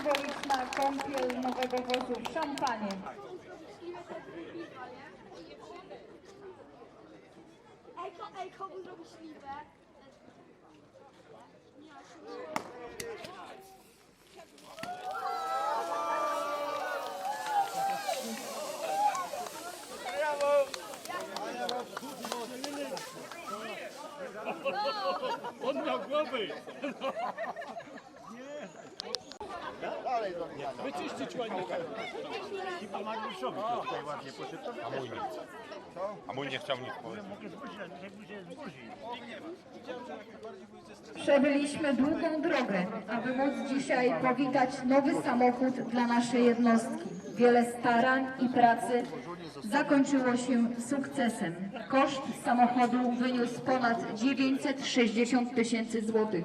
symboliczna kąpiel nowego wozu w szampanie. Ej, ko, ej, komu zrobić śliwę? On miał głowy. Wyczyścić ładnie. I po Mariuszowi to tutaj ładnie poszedł. A mój nie chce. A mój nie chciał nic powiedzieć. Przebyliśmy długą drogę, aby móc dzisiaj powitać nowy samochód dla naszej jednostki. Wiele starań i pracy zakończyło się sukcesem. Koszt samochodu wyniósł ponad 960 tysięcy złotych.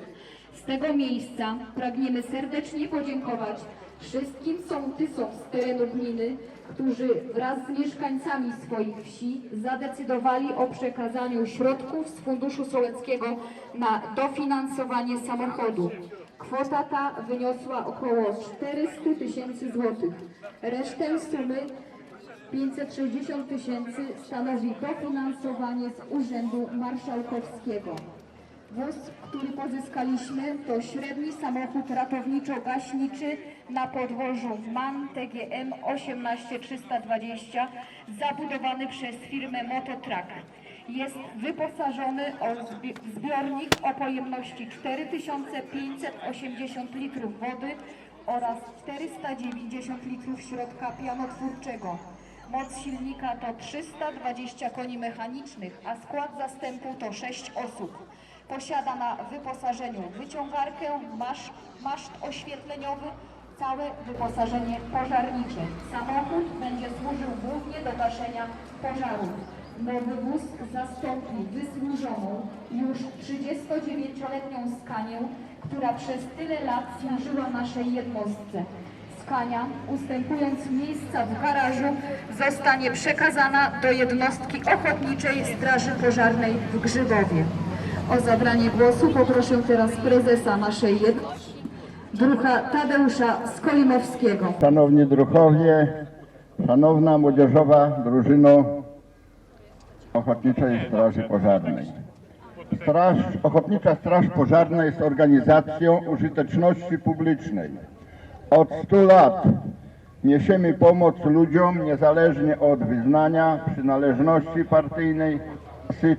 Z tego miejsca pragniemy serdecznie podziękować wszystkim sołtysom z terenu gminy, którzy wraz z mieszkańcami swoich wsi zadecydowali o przekazaniu środków z Funduszu Sołeckiego na dofinansowanie samochodu. Kwota ta wyniosła około 400 tysięcy złotych. Resztę sumy 560 tysięcy stanowi dofinansowanie z Urzędu Marszałkowskiego. Wóz, który pozyskaliśmy, to średni samochód ratowniczo-gaśniczy na podwożu MAN TGM 18320 zabudowany przez firmę Mototrack. Jest wyposażony zbi- zbiornik o pojemności 4580 litrów wody oraz 490 litrów środka pianotwórczego. Moc silnika to 320 koni mechanicznych, a skład zastępu to 6 osób. Posiada na wyposażeniu wyciągarkę, masz, maszt oświetleniowy, całe wyposażenie pożarnicze. Samochód będzie służył głównie do gaszenia pożarów. Nowy wóz zastąpi wysłużoną już 39-letnią Skanię, która przez tyle lat służyła naszej jednostce. Skania, ustępując miejsca w garażu, zostanie przekazana do jednostki Ochotniczej Straży Pożarnej w Grzybowie. O zabranie głosu poproszę teraz prezesa naszej jednostki, druha Tadeusza Skolimowskiego. Szanowni druhowie, szanowna młodzieżowa drużyno Ochotniczej Straży Pożarnej. Straż, Ochotnicza Straż Pożarna jest organizacją użyteczności publicznej. Od 100 lat niesiemy pomoc ludziom niezależnie od wyznania, przynależności partyjnej,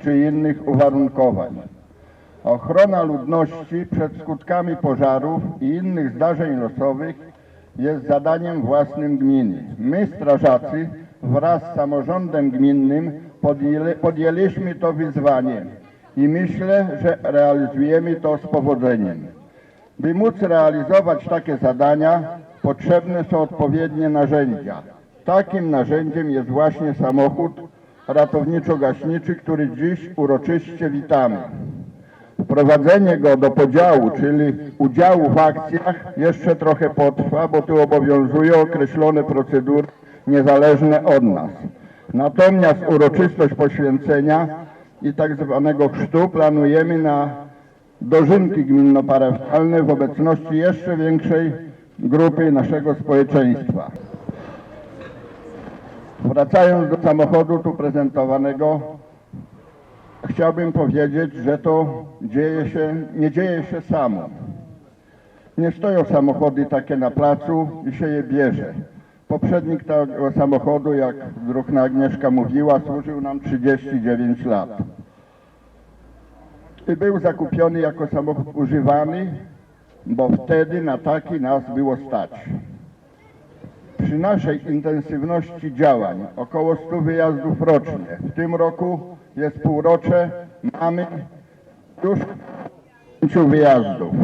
czy innych uwarunkowań. Ochrona ludności przed skutkami pożarów i innych zdarzeń losowych jest zadaniem własnym gminy. My, strażacy, wraz z samorządem gminnym podjęli, podjęliśmy to wyzwanie i myślę, że realizujemy to z powodzeniem. By móc realizować takie zadania, potrzebne są odpowiednie narzędzia. Takim narzędziem jest właśnie samochód ratowniczo-gaśniczy, który dziś uroczyście witamy. Wprowadzenie go do podziału, czyli udziału w akcjach jeszcze trochę potrwa, bo tu obowiązują określone procedury niezależne od nas. Natomiast uroczystość poświęcenia i tak zwanego chrztu planujemy na dożynki gminno-parafialne w obecności jeszcze większej grupy naszego społeczeństwa. Wracając do samochodu tu prezentowanego, chciałbym powiedzieć, że to dzieje się, nie dzieje się samo. Nie stoją samochody takie na placu i się je bierze. Poprzednik tego samochodu, jak druhna Agnieszka mówiła, służył nam 39 lat. I był zakupiony jako samochód używany, bo wtedy na taki nas było stać. Przy naszej intensywności działań, około 100 wyjazdów rocznie, w tym roku jest półrocze, mamy już 5 wyjazdów.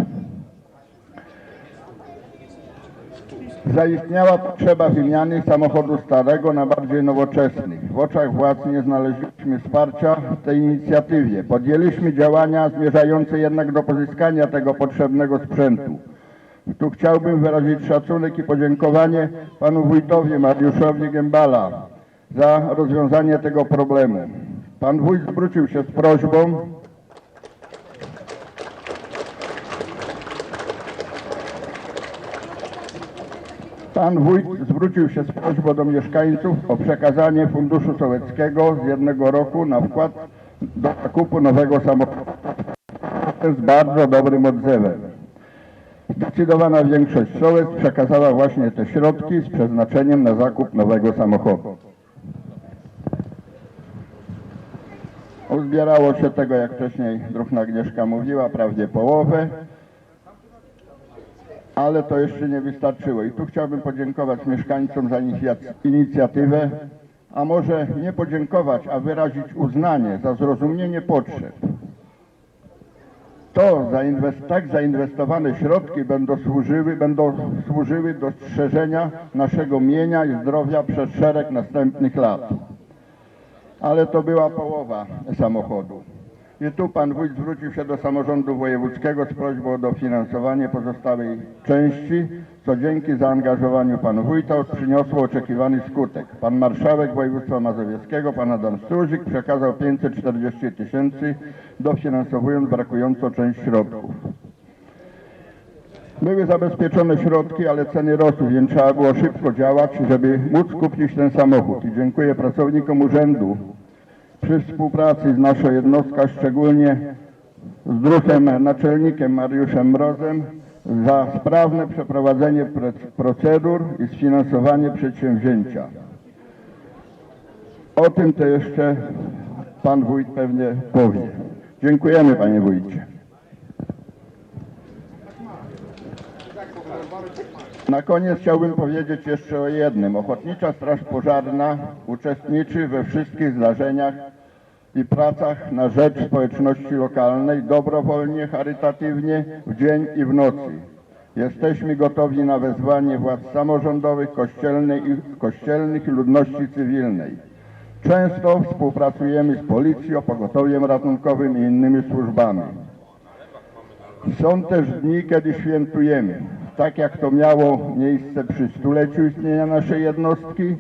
Zaistniała potrzeba wymiany samochodu starego na bardziej nowoczesny. W oczach władz nie znaleźliśmy wsparcia w tej inicjatywie. Podjęliśmy działania zmierzające jednak do pozyskania tego potrzebnego sprzętu. Tu chciałbym wyrazić szacunek i podziękowanie panu wójtowi Mariuszowi Gębala za rozwiązanie tego problemu. Pan wójt zwrócił się z prośbą Pan wójt zwrócił się z prośbą do mieszkańców o przekazanie funduszu sołeckiego z jednego roku na wkład do zakupu nowego samochodu. Z bardzo dobrym odzewem. Zdecydowana większość sołec przekazała właśnie te środki z przeznaczeniem na zakup nowego samochodu. Uzbierało się tego, jak wcześniej druhna Agnieszka mówiła, prawie połowę, ale to jeszcze nie wystarczyło. I tu chciałbym podziękować mieszkańcom za inicja- inicjatywę, a może nie podziękować, a wyrazić uznanie za zrozumienie potrzeb. To zainwest- tak zainwestowane środki będą służyły, będą służyły do strzeżenia naszego mienia i zdrowia przez szereg następnych lat ale to była połowa samochodu. I tu pan wójt zwrócił się do samorządu wojewódzkiego z prośbą o dofinansowanie pozostałej części, co dzięki zaangażowaniu pana wójta przyniosło oczekiwany skutek. Pan marszałek województwa mazowieckiego, pan Adam Struzik, przekazał 540 tysięcy, dofinansowując brakującą część środków. Były zabezpieczone środki, ale ceny rosły, więc trzeba było szybko działać, żeby móc kupić ten samochód. I dziękuję pracownikom urzędu przy współpracy z naszą jednostką, szczególnie z druhem naczelnikiem Mariuszem Mrozem za sprawne przeprowadzenie procedur i sfinansowanie przedsięwzięcia. O tym to jeszcze pan wójt pewnie powie. Dziękujemy panie wójcie. Na koniec chciałbym powiedzieć jeszcze o jednym. Ochotnicza Straż Pożarna uczestniczy we wszystkich zdarzeniach i pracach na rzecz społeczności lokalnej dobrowolnie, charytatywnie, w dzień i w nocy. Jesteśmy gotowi na wezwanie władz samorządowych, kościelnej i, kościelnych ludności cywilnej. Często współpracujemy z policją, pogotowiem ratunkowym i innymi służbami. Są też dni, kiedy świętujemy. Tak jak to miało miejsce przy stuleciu istnienia naszej jednostki,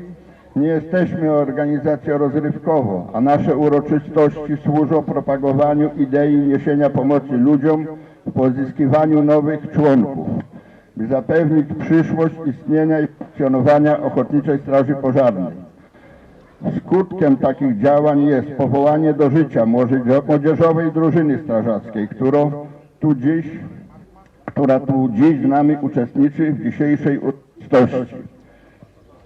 nie jesteśmy organizacją rozrywkową, a nasze uroczystości służą propagowaniu idei niesienia pomocy ludziom w pozyskiwaniu nowych członków, by zapewnić przyszłość istnienia i funkcjonowania Ochotniczej Straży Pożarnej. Skutkiem takich działań jest powołanie do życia młodzieżo- młodzieżowej drużyny strażackiej, którą tu dziś, która tu dziś z nami uczestniczy w dzisiejszej uroczystości.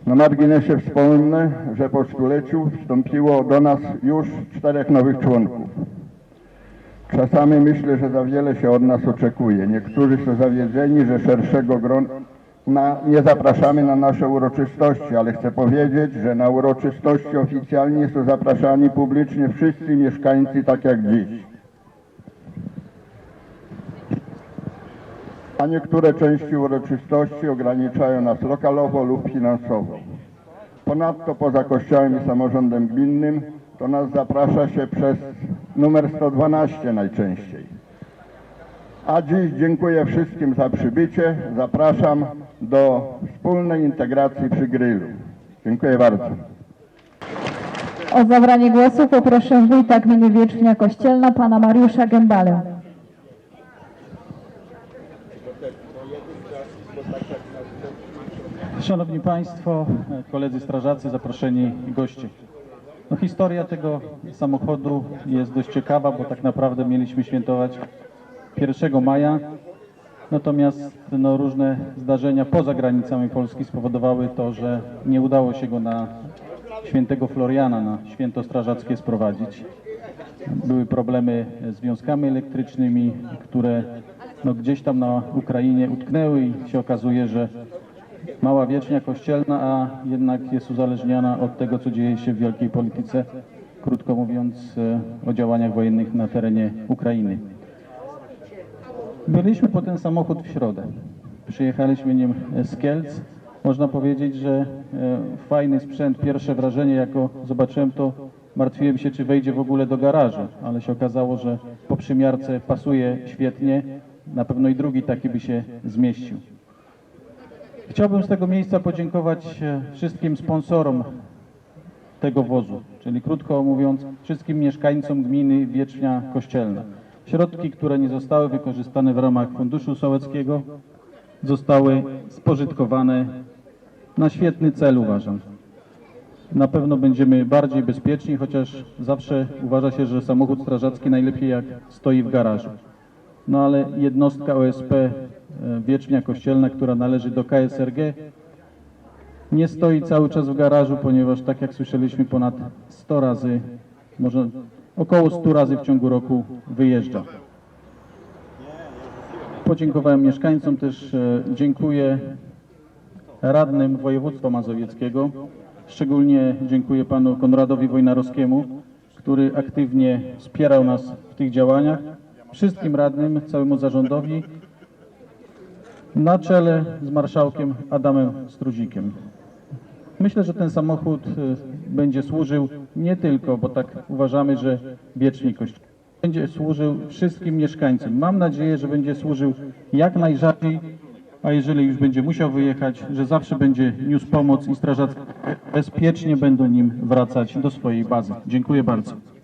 Na marginesie wspomnę, że po stuleciu wstąpiło do nas już czterech nowych członków. Czasami myślę, że za wiele się od nas oczekuje. Niektórzy są zawiedzeni, że szerszego grona nie zapraszamy na nasze uroczystości, ale chcę powiedzieć, że na uroczystości oficjalnie są zapraszani publicznie wszyscy mieszkańcy, tak jak dziś. A niektóre części uroczystości ograniczają nas lokalowo lub finansowo. Ponadto poza kościołem i samorządem gminnym to nas zaprasza się przez numer 112 najczęściej. A dziś dziękuję wszystkim za przybycie. Zapraszam do wspólnej integracji przy grillu. Dziękuję bardzo. O zabranie głosu poproszę wójta gminy Wierzchnia Kościelna, pana Mariusza Gębalę. Szanowni Państwo, koledzy strażacy, zaproszeni goście. No, historia tego samochodu jest dość ciekawa, bo tak naprawdę mieliśmy świętować 1 maja, natomiast no, różne zdarzenia poza granicami Polski spowodowały to, że nie udało się go na świętego Floriana, na święto strażackie sprowadzić. Były problemy z związkami elektrycznymi, które no, gdzieś tam na Ukrainie utknęły i się okazuje, że mała wierzchnia kościelna, a jednak jest uzależniona od tego, co dzieje się w wielkiej polityce, krótko mówiąc e, o działaniach wojennych na terenie Ukrainy. Byliśmy po ten samochód w środę. Przyjechaliśmy nim z Kielc. Można powiedzieć, że e, fajny sprzęt. Pierwsze wrażenie, jako zobaczyłem to, martwiłem się, czy wejdzie w ogóle do garażu, ale się okazało, że po przymiarce pasuje świetnie. Na pewno i drugi taki by się zmieścił. Chciałbym z tego miejsca podziękować e, wszystkim sponsorom tego wozu, czyli krótko mówiąc wszystkim mieszkańcom gminy Wietrznia Kościelna. Środki, które nie zostały wykorzystane w ramach Funduszu Sołeckiego zostały spożytkowane na świetny cel uważam. Na pewno będziemy bardziej bezpieczni, chociaż zawsze uważa się, że samochód strażacki najlepiej jak stoi w garażu. No ale jednostka OSP e, Wietrznia Kościelna, która należy do KSRG, nie stoi cały czas w garażu, ponieważ tak jak słyszeliśmy ponad 100 razy, może około 100 razy w ciągu roku wyjeżdża. Podziękowałem mieszkańcom, też e, dziękuję radnym województwa mazowieckiego. Szczególnie dziękuję panu Konradowi Wojnarowskiemu, który aktywnie wspierał nas w tych działaniach. Wszystkim radnym, całemu zarządowi na czele z marszałkiem Adamem Struzikiem. Myślę, że ten samochód y, będzie służył nie tylko, bo tak uważamy, że wiecznie Kościół. Będzie służył wszystkim mieszkańcom. Mam nadzieję, że będzie służył jak najrzadziej, a jeżeli już będzie musiał wyjechać, że zawsze będzie niósł pomoc i strażacy bezpiecznie będą nim wracać do swojej bazy. Dziękuję bardzo.